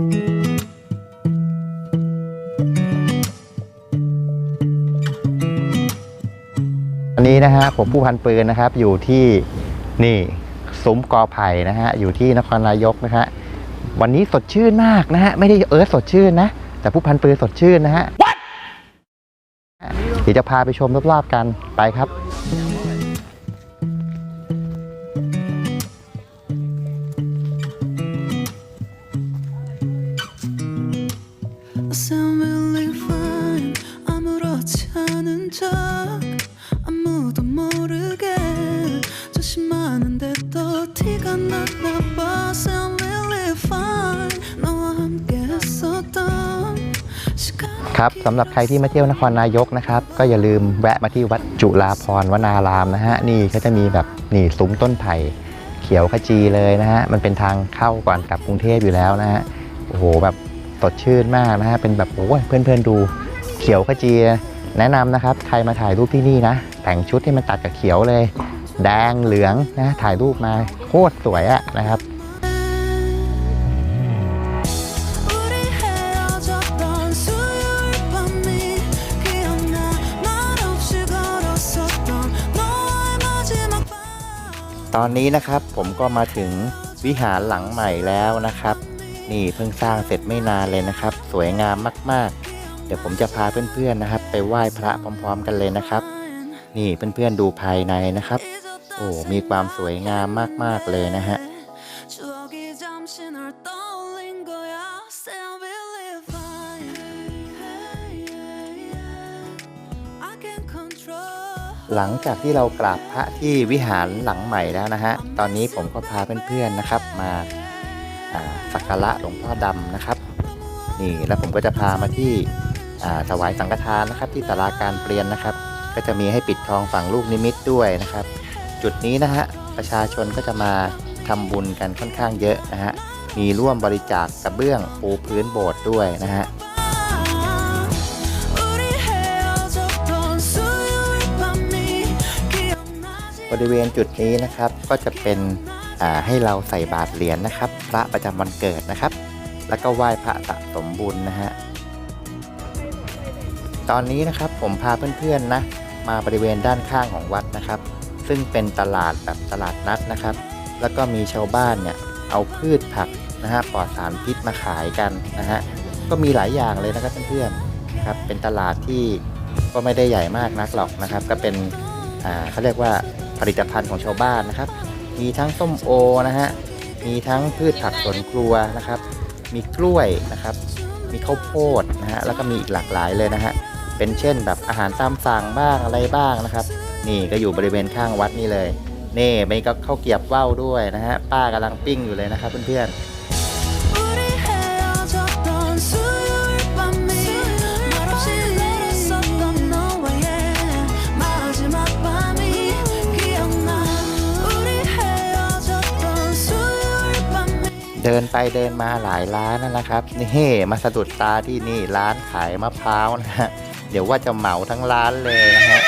อันนี้นะฮะผมผู้พันปืนนะครับ อยู่ที่นี่ซุ้มกอไผ่นะฮะอยู่ที่นครนายกนะฮะวันนี้สดชื่นมากนะฮะไม่ได้เอิร์ธสดชื่นนะ แต่ผู้พันปืนสดชื่นนะฮะเดี๋ยวจะพาไปชมรอบๆกันไปครับ ครับสำหรับใครที่มาเที่ยวนครนายกนะครับก็อย่าลืมแวะมาที่วัดจุฬาพรวนารามนะฮะนี่ก็จะมีแบบนี่ซุ้มต้นไผ่เขียวขจีเลยนะฮะมันเป็นทางเข้าก่อนกลับกรุงเทพอยู่แล้วนะฮะโอ้โหแบบสดชื่นมากนะฮะเป็นแบบโอ้ยเพื่อนๆดูเขียวขจีแนะนำนะครับใครมาถ่ายรูปที่นี่นะ แต่งชุดที่มันตัดกับเขียวเลย แดงเหลืองนะถ่ายรูปมาโคตรสวยอะนะครับ ตอนนี้นะครับผมก็มาถึงวิหารหลังใหม่แล้วนะครับ นี่เพิ่งสร้างเสร็จไม่นานเลยนะครับ สวยงามมาก ๆ เดี๋ยวผมจะพาเพื่อนๆนะครับ ไปไหว้พระพร้อม ๆ กันเลยนะครับ นี่เพื่อนๆดูภายในนะครับ โอ้มีความสวยงามมากๆเลยนะฮะ이 หลังจากที่เรากราบพระที่วิหารหลังใหม่แล้วนะฮะ ตอนนี้ผมก็พาเพื่อนๆนะครับ มาสักการะหลวงพ่อดำนะครับ นี่แล้วผมก็จะพามาที่ถวายสังฆทานนะครับ ที่ศาลาการเปลี่ยนนะครับ ก็จะมีให้ปิดทองฝั่งลูกนิมิตด้วยนะครับ จุดนี้นะฮะประชาชนก็จะมาทำบุญกันค่อนข้างเยอะนะฮะมีร่วมบริจาคกระเบื้องปูพื้นโบสถ์ด้วยนะฮะ บริเวณจุดนี้นะครับก็จะเป็นให้เราใส่บาตรเหรียญนะครับ พระประจำวันเกิดนะครับ แล้วก็ไหว้พระสะสมบุญนะฮะตอนนี้นะครับผมพาเพื่อนๆนะมาบริเวณด้านข้างของวัดนะครับ ซึ่งเป็นตลาดแบบตลาดนัดนะครับ แล้วก็มีชาวบ้านเนี่ยเอาพืชผักนะฮะปลอดสารพิษมาขายกันนะฮะก็มีหลายอย่างเลยนะครับเพื่อนๆครับเป็นตลาดที่ก็ไม่ได้ใหญ่มากนักหรอกนะครับ ก็เป็นอ่าเขาเรียกว่า ผลิตภัณฑ์ของชาวบ้านนะครับ มีทั้งส้มโอนะฮะ มีทั้งพืชผักสวนครัวนะครับ มีกล้วยนะครับ มีข้าวโพดนะฮะ แล้วก็มีอีกหลากหลายเลยนะฮะ เป็นเช่นแบบอาหารตามสั่งบ้างอะไรบ้างนะครับ นี่ก็อยู่บริเวณข้างวัดนี่เลย นี่มีก็ข้าวเกียบว่าวด้วยนะฮะ ป้ากำลังปิ้งอยู่เลยนะครับเพื่อนๆ เดินไปเดินมาหลายร้านนะครับนี่มาสะดุดตาที่นี่ร้านขายมะพร้าวนะฮะเดี๋ยวว่าจะเหมาทั้งร้านเลยนะฮะ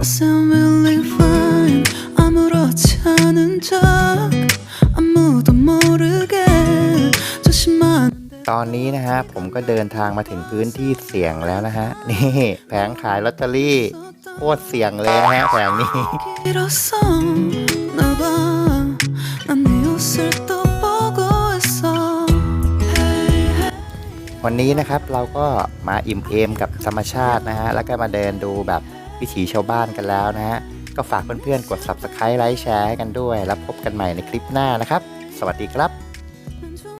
I can 않은 척 아무도 모르게 조심하는데 ตอนนี้นะฮะผมก็เดินทางมาถึงพื้นที่เสี่ยงแล้วนะฮะ นี่แผงขายลอตเตอรี่โคตรเสี่ยงเลยนะฮะแผงนี้ 길었어 나봐 난 네 옷을 또 보고 있어 Hey, hey. วันนี้นะครับเราก็มาอิ่มเอมกับธรรมชาตินะฮะแล้วก็มาเดินดูแบบวิถีชาวบ้านกันแล้วนะฮะ ก็ฝากเพื่อนๆ กด subscribe ไลค์แชร์ให้กันด้วย แล้วพบกันใหม่ในคลิปหน้านะครับ สวัสดีครับ